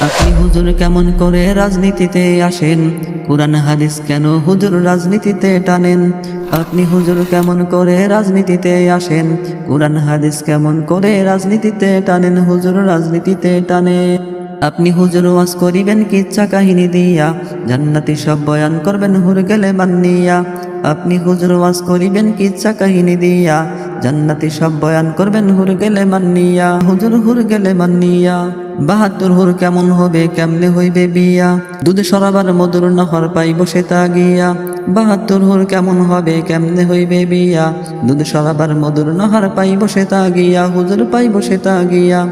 আপনি হুজুর কেমন করে রাজনীতিতে আসেন? কোরআন, হাদিস কেন হুজুর রাজনীতিতে টানেন? আপনি হুজুর কেমন করে রাজনীতিতে আসেন? কোরআন, হাদিস কেমন করে রাজনীতিতে টানেন? হুজুর রাজনীতিতে টানে আপনি হুজুর ওয়াজ করিবেন কিচ্ছা কাহিনী দিয়া? জান্নাতি সব বয়ান করবেন হুর গেলে বান্নিয়া আপনি হুজুর ওয়াজ করিবেন কিচ্ছা কাহিনী দিয়া? জান্নাতি সব বয়ান করবেন হুর গেলে মান্নিয়া হুজুর হুর গেলে মান্নিয়া বাহাত্তর হুর কেমন হবে, কেমনে হইবে বিয়া? দুধ সরাবার মধুর নহর পাইব সে তা গিয়া। বাহাত্তর হুর কেমন হবে, কেমনে হইবে বিয়া? দুধ সরাবার মধুর নহর পাইব সে তা গিয়া, হুজুর পাইব সে তা গিয়া।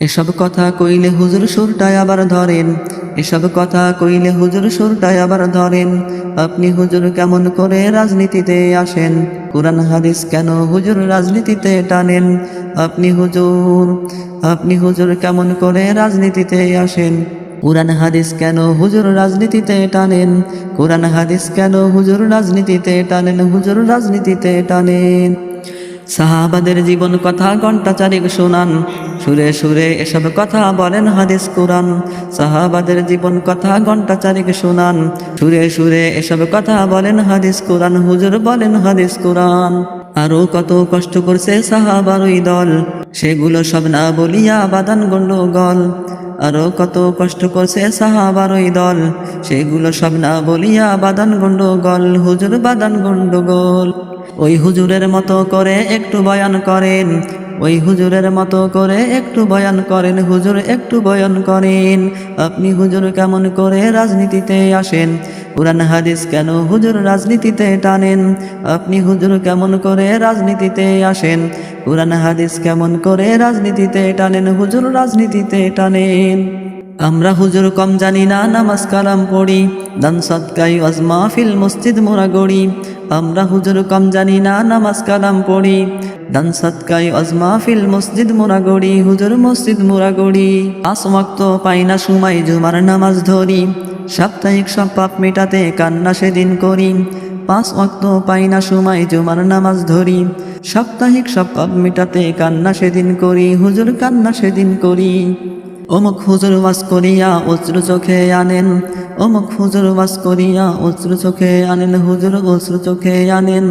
এসব কথা কইলে হুজুর সুরটায় আবার ধরেন। এসব কথা কইলে হুজুর সুরটায় আবার ধরেন। আপনি হুজুর কেমন করে রাজনীতিতে আসেন? কোরআন হাদিস কেন হুজুর রাজনীতিতে টানেন? আপনি হুজুর আপনি হুজুর কেমন করে রাজনীতিতে আসেন? কোরআন হাদিস কেন হুজুর রাজনীতিতে টানেন? কোরআন হাদিস কেন হুজুর রাজনীতিতে টানেন? হুজুর রাজনীতিতে টানেন। সাহাবাদের জীবন কথা ঘণ্টা চারিক শোনান। সুরে সুরে এসব কথা বলেন হাদিস কোরআন। সাহাবাদের জীবন কথা ঘণ্টা চারিক শোনান। সুরে সুরে এসব কথা বলেন হাদিস কোরআন। হুজুর বলেন হাদিস কোরআন। আরও কত কষ্ট করছে সাহাবার ওই দল। সেগুলো সব না বলিয়া বাদান গণ্ডগোল আরও কত কষ্ট করছে সাহাবার ওই দল। সেগুলো সব না বলিয়া বাদান গণ্ডগোল হুজুর বাদান গণ্ডগোল ওই হুজুরের মতো করে একটু বয়ান করেন। ওই হুজুরের মতো করে একটু বয়ান করেন, হুজুর একটু বয়ান করেন। আপনি হুজুর কেমন করে রাজনীতিতে আসেন? কোরআন, হাদিস কেন হুজুর রাজনীতিতে টানেন? আপনি হুজুর কেমন করে রাজনীতিতে আসেন? কোরআন, হাদিস কেমন করে রাজনীতিতে টানেন? হুজুর রাজনীতিতে টানেন। আমরা হুজুর কম জানি না, নামাজ কালাম পড়ি, দান সৎকাই অজমা ফিল মসজিদ মোরা গড়ি। আমরা হুজুর কম জানি না, নামাজ কালাম পড়ি। দান সৎকাই অজমা ফিল মসজিদ মুরাগড়ি, হুজুর মসজিদ মুরাগড়ি। পাঁচ পাই না সময় জুমার নামাজ ধরি, সাপ্তাহিক সব পাপ মেটাতে কান্না সেদিন করি। পাঁচ ওয়াক্ত পাই না সময় জুমার নামাজ ধরি, সাপ্তাহিক সব পাপ মেটাতে কান্না সেদিন করি, হুজুর কান্না সেদিন করি। অমুক হুজুর ওয়াজ করিয়া অশ্রু চোখে আনেন, অমুক হুজুর ওয়াজ করিয়া অশ্রু চোখে আনেন, হুজুর অশ্রু চোখে আনেন।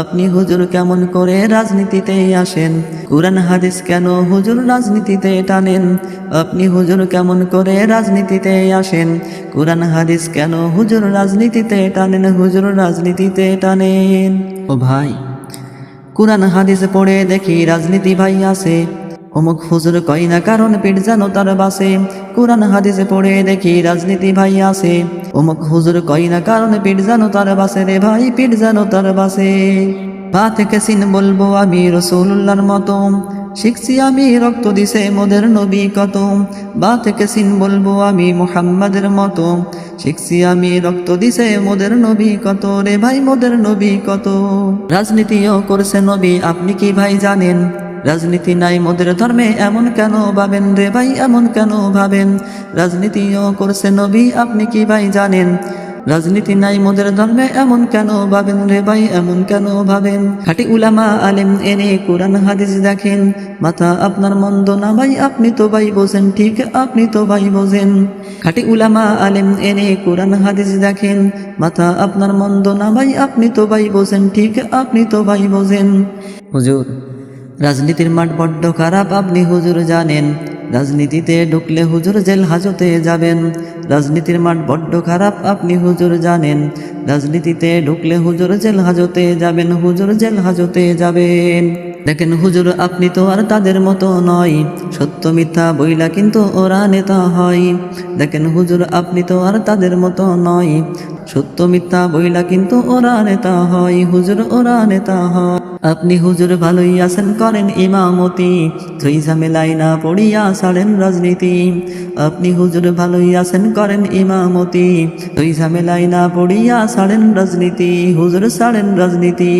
আপনি হুজুর কেমন করে রাজনীতিতে আসেন? কোরআন, হাদিস কেন হুজুর রাজনীতিতে টানেন? আপনি হুজুর কেমন করে রাজনীতিতে আসেন? কোরআন, হাদিস কেন হুজুর রাজনীতিতে টানেন? হুজুর রাজনীতিতে টানেন। ও ভাই, কোরআন, হাদিস পড়ে দেখি রাজনীতি ভাই আছে। অমুক হুজুর কই না কারণ পিঠ জানো তার বাসে। কোরআন, হাদিসে পড়ে দেখি রাজনীতি ভাই আছে অমুক হুজুর কই না কারণ পিঠ জানো তার বাসে রে ভাই পিঠ জানো তার বাসে। পা থেকে সিন বলব আমি রসুল্লাহর মতো। শিখছি আমি রক্ত দিছে মোদের নবী কত। বা থেকে সিন বলব আমি মোহাম্মদের মতো। শিখছি আমি রক্ত দিছে মোদের নবী কত রে ভাই, মোদের নবী কত। রাজনীতিও করছে নবী, আপনি কি ভাই জানেন? রাজনীতি নাই মোদের ধর্মে, এমন কেন ভাবেন রে ভাই, এমন কেন ভাবেন? রাজনীতিও করছে নবী, আপনি কি ভাই জানেন? রাজনীতি নাই মোদের ধর্মে, এমন কেন ভাবেন রে ভাই, এমন কেন ভাবেন? খাটি উলামা আলেম এনে কোরআন হাদিস দেখেন। মাথা আপনার মন্দ না ভাই, আপনি তো ভাই বোঝেন, ঠিক আপনি তো ভাই বোঝেন। খাটি উলামা আলেম এনে কোরআন হাদিস দেখেন। মাথা আপনার মন্দ না ভাই, আপনি তো ভাই বোঝেন, ঠিক আপনি তো ভাই বোঝেন। হুজুর রাজনীতির মাঠ বড্ড খারাপ, আপনি হুজুর জানেন। রাজনীতিতে ঢুকলে হুজুর জেল হাজতে যাবেন। রাজনীতির মাঠ বড্ড খারাপ, আপনি হুজুর জানেন। রাজনীতিতে ঢুকলে হুজুর জেল হাজতে যাবেন, হুজুর জেল হাজতে যাবেন। দেখেন হুজুর, আপনি তো আর তাদের মতো নয়। সত্য মিথ্যা বইলা কিন্তু ওরা নেতা হয়। দেখেন হুজুর, আপনি তো আর তাদের মতো নয়। সত্য মিথ্যা বইলা কিন্তু ওরা নেতা হয়। হুজুর, ওরা নেতা হয়। আপনি হুজুর ভালোই আছেন, করেন ইমামতি। থই ঝামেলাই না পড়িয়া ছাড়েন রাজনীতি। আপনি হুজুর ভালোই আছেন, করেন ইমামতি। থই ঝামেলাই না পড়িয়া ছাড়েন রাজনীতি, হুজুর ছাড়েন রাজনীতি।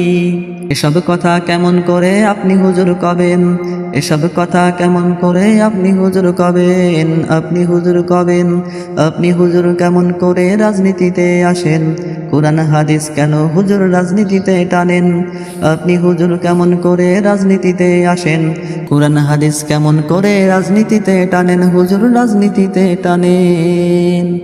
এসব কথা কেমন করে আপনি হুজুর কবেন? এসব কথা কেমন করে আপনি হুজুর কবেন? আপনি হুজুর কবেন? আপনি হুজুর কেমন করে রাজনীতিতে আসেন? কোরআন, হাদিস কেন হুজুর রাজনীতিতে টানেন? আপনি হুজুর কেমন করে রাজনীতিতে আসেন? কোরআন হাদিস কেমন করে রাজনীতিতে টানেন? হুজুর রাজনীতিতে টানেন।